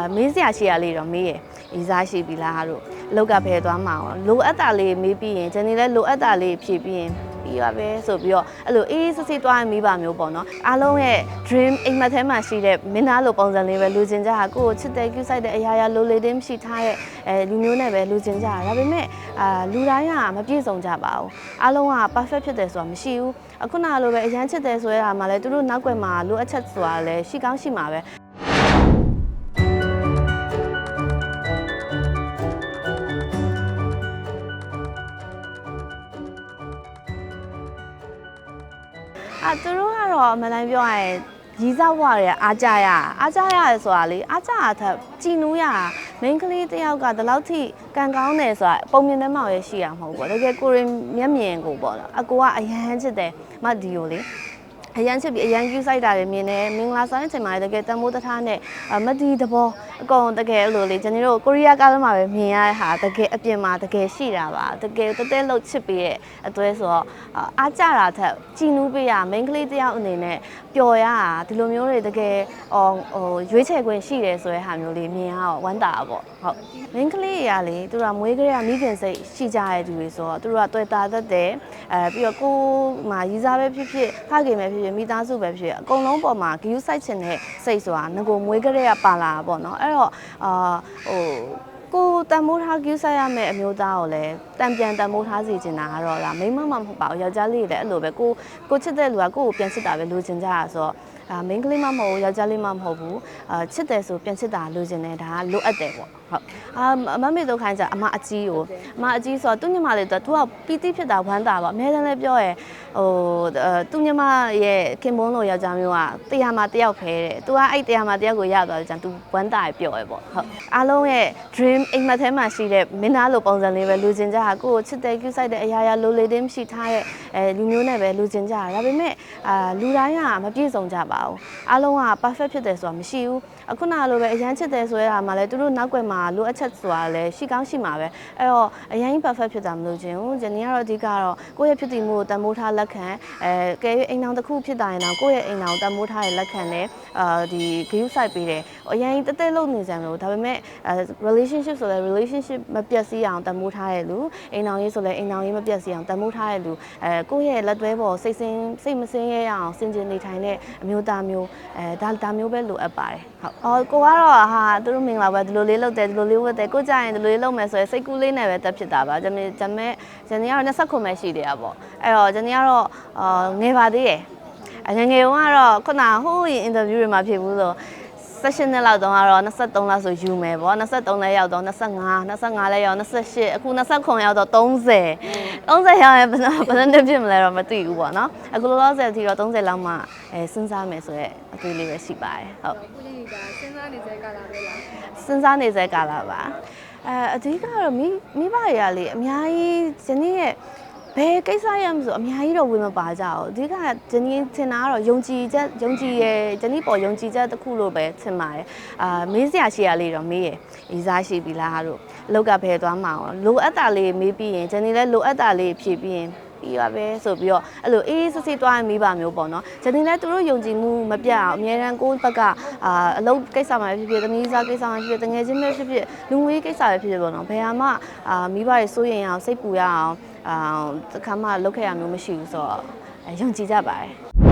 အာမေးစရာရှိရလေးတော့မေးရဤစားရှိပြီလားတို့အလောက်ကဖယ်သွားမှာရောလိုအပ်တာလေးမေးပြီးရင်ဂျန်နီလည်းလိုအပ်တာလေးဖြည့်ပြီးရင်ပြီးပါပဲဆိုပြီးတော့အဲ့လိုအေးစစ်စစ်သွားရင်မိပါမျိုးပေါ့နော်အားလုံးရဲ့ dream အိမ်မက်ထဲမှာရှိတဲ့မင်းသားလိုပုံစံလေးပဲလူကျင်ကြတာကိုယ့်ကိုချစ်တဲ့ cute ဆိုင်တဲ့အရာရာလိုလေတင်းမရှိထားတဲ့အဲလူမျိုးနဲ့ပဲလူကျင်ကြတာဒါပေမဲ့အာလူတိုင်းကမပြည့်စုံကြပါဘူးအားလုံးက perfect ဖြစ်တယ်ဆိုတာမရှိဘူးအခုနလိုပဲအရန်ချစ်တယ်ဆိုရတာမှလည်းသူတို့နောက်ွယ်မှာလိုအပ်ချက်ဆိုတာလည်းရှိကောင်းရှိမှာပဲ အာသူတို့ကတော့အမှန်တမ်းပြောရရင်ရီးစားဘွားတွေကအားကြရအားကြရတယ်ဆိုတာလေအားကြရတဲ့ကြည်နူးရ main ကလေးတစ်ယောက်ကဒီလောက်ထိကံကောင်းတယ်ဆိုတာပုံမြင်တဲ့မောင်ရဲ့ရှိရမှာမဟုတ်ဘူးပေါ့တကယ်ကိုရင်မျက်မြင်ကိုပေါ့နော်အကိုကအရန်ချစ်တယ်မတ်ဒီယိုလေ အရန်ချစ်ပြီးအရန်ယူဆိုင်တာတွေမြင်တယ်မင်္ဂလာဆောင်တဲ့အချိန်မှာလည်းတကယ်တန်မိုးတထားနဲ့အမဒီတဘောအကုန်တကယ်အဲ့လိုလေကျွန်တော်တို့ကိုရီးယားကားလမ်းမှာပဲမြင်ရတဲ့ဟာတကယ်အပြင်မှာတကယ်ရှိတာပါတကယ်တဲတဲလှုပ်ချစ်ပြီးရဲ့အသွဲဆိုတော့အာအားကြတာထက်ကြည်နူးပေးရမိန်းကလေးတစ်ယောက်အနေနဲ့ပျော်ရတာဒီလိုမျိုးတွေတကယ်ဟိုဟိုရွေးချယ်ခွင့်ရှိတယ်ဆိုတဲ့ဟာမျိုးလေးမြင်ရတော့ဝမ်းသာတာပေါ့ဟုတ်မိန်းကလေးတွေကလေသူတို့ကမွေးကလေးကမိခင်စိတ်ရှိကြတဲ့သူတွေဆိုတော့သူတို့ကတွေ့တာတတ်တယ်အဲပြီးတော့ကိုယ်မှာရီးစားပဲဖြစ်ဖြစ်ဖခင်ပဲဖြစ်ဖြစ်မိသားစုပဲဖြစ်ဖြစ်အကုန်လုံးပေါ်မှာဂယူးဆိုင်ချင်တဲ့စိတ်ဆိုတာငကိုမွေးကလေးကပါလာတာပေါ့နော်အဲ့တော့အာဟိုကိုတန်မိုးထား queue ဆိုင်ရမယ့်အမျိုးသားကိုလည်းတံပြန်တန်မိုးထားစီချင်တာကတော့ဒါမိန်းမမမဟုတ်ပါဘူးယောက်ျားလေးတွေလည်းအဲ့လိုပဲကိုကိုချစ်တဲ့လူကကိုကိုပြန်ချစ်တာပဲလိုချင်ကြတာဆိုတော့ ဒါမိန်းကလေးမမဟုတ်ဘူးယောက်ျားလေးမမဟုတ်ဘူးအာချစ်တယ်ဆိုပြန်ချစ်တာလိုချင်တယ်ဒါကလိုအပ်တယ်ပေါ့ဟုတ်အာမမေတို့ခိုင်းကြအမအကြီးကိုအမအကြီးဆိုတော့သူညမလေးတော့သူကပီတိဖြစ်တာဝမ်းတာပေါ့အများတန်းလည်းပြောရယ်ဟိုသူညမရဲ့ခင်မုန်းလိုယောက်ျားမျိုးကတရားမှာတယောက်ခဲတဲ့သူကအဲ့တရားမှာတယောက်ကိုရသွားတယ်ကြံသူဝမ်းတာပြောရယ်ပေါ့ဟုတ်အားလုံးရဲ့ dream အိမ်မက်ထဲမှာရှိတဲ့မင်းသားလိုပုံစံလေးပဲလူကျင်ကြတာကိုယ့်ကိုချစ်တဲ့ cute ဆိုင်တဲ့အရာရာလိုလေတင်းမရှိထားတဲ့အဲလူမျိုးနဲ့ပဲလူကျင်ကြတာဒါပေမဲ့အာလူတိုင်းကမပြည့်စုံကြပါဘူးအားလုံးက perfect ဖြစ်တယ်ဆိုတာမရှိဘူး အခုနလိုပဲအရန်ချစ်တယ်ဆိုရတာမှလည်းသူတို့နောက်ွယ်မှာလိုအပ်ချက်ဆိုတာလည်းရှိကောင်းရှိမှာပဲအဲ့တော့အရန် perfect ဖြစ်တာမလို့ခြင်းဘူးဂျန်နီကတော့အဓိကတော့ကိုယ့်ရဲ့ဖြစ်တည်မှုကိုတန်ဖိုးထားလက်ခံအဲကဲ၍အိမ်အောင်တစ်ခုဖြစ်တာရင်တော့ကိုယ့်ရဲ့အိမ်အောင်တန်ဖိုးထားတဲ့လက်ခံနဲ့အာဒီ view site ပေးတယ်အရန်တက်တက်လုပ်နေကြတယ်လို့ဒါပေမဲ့အဲ relationship ဆိုလဲ relationship မပြတ်စည်းအောင်တန်ဖိုးထားတဲ့လူအိမ်အောင်ရေးဆိုလဲအိမ်အောင်ရေးမပြတ်စည်းအောင်တန်ဖိုးထားတဲ့လူအဲကိုယ့်ရဲ့လက်သွဲပေါ်စိတ်ဆင်းစိတ်မဆင်းရဲအောင်စင်ကြင်နေထိုင်တဲ့အမျိုးသားမျိုးအဲဒါဒါမျိုးပဲလိုအပ်ပါတယ်ဟုတ်အော်ကိုကတော့ဟာသူတို့မင်္ဂလာပဲဒီလိုလေးလုပ်တယ်ဒီလိုလေးဝတ်တယ်ကိုကြရင်ဒီလိုလေးလုပ်မယ်ဆိုရင်စိတ်ကူးလေးနဲ့ပဲတက်ဖြစ်တာပါဂျမဂျမဲဂျန်နီကတော့29ပဲရှိတယ်อ่ะပေါ့အဲ့တော့ဂျန်နီကတော့အာငယ်ပါသေးတယ်အငယ်ငယ်ကတော့ခုနဟိုးရင်အင်တာဗျူးတွေမှာဖြစ်ဘူးဆို session နဲ့လောက်တော့ကတော့23လောက်ဆိုယူမယ်ပေါ့23လည်းရောက်တော့25 25လည်းရောက်28အခု29ရောက်တော့30 30ရောက်ရင်ဘယ်လိုဘယ်လိုနဲ့ဖြစ်မလဲတော့မသိဘူးပေါ့နော်အခုလောလောဆယ်အထိတော့30လောက်မှအဲစဉ်းစားမယ်ဆိုရက်အသေးလေးပဲရှိပါတယ်ဟုတ်ကိုလေးကစဉ်းစားနေတဲ့ကာလာပဲလားစဉ်းစားနေစေကာလပါအဲအဓိကတော့မိမိဘတွေကလေအများကြီးဇနီးရဲ့ ဘယ်ကိစ္စရမဆိုအများကြီးတော့ဝင်မပါကြဘူးအဓိကဇနီးထင်တာကတော့ယုံကြည်ချက်ယုံကြည်ရဲ့ဇနီးပေါ်ယုံကြည်ချက်တစ်ခုလို့ပဲထင်ပါတယ်အာမေးစရာရှိရလေးတော့မေးရဤစားရှိပြီလားတို့အလောက်ကဖယ်သွားမှာရောလိုအပ်တာလေးမေးပြီးရင်ဇနီးလည်းလိုအပ်တာလေးဖြည့်ပြီးရင် ပြီးပါပဲဆိုပြီးတော့အဲ့လိုအေးစစ်စစ်သွားရင်မိပါမျိုးပေါ့နော်ဂျန်နီလည်းသူတို့ယုံကြည်မှုမပြတ်အောင်အများရန်ကိုယ့်ဘက်ကအာအလုပ်ကိစ္စမှာဖြစ်ဖြစ်သမီးစားကိစ္စမှာဖြစ်ဖြစ်တငယ်ချင်းပဲဖြစ်ဖြစ်လူငွေကိစ္စပဲဖြစ်ဖြစ်ပေါ့နော်ဘယ်ဟာမှအာမိဘတွေစိုးရင်အောင်စိတ်ပူရအောင်အာတခါမှလုပ်ခဲ့ရမျိုးမရှိဘူးဆိုတော့အဲယုံကြည်ကြပါတယ်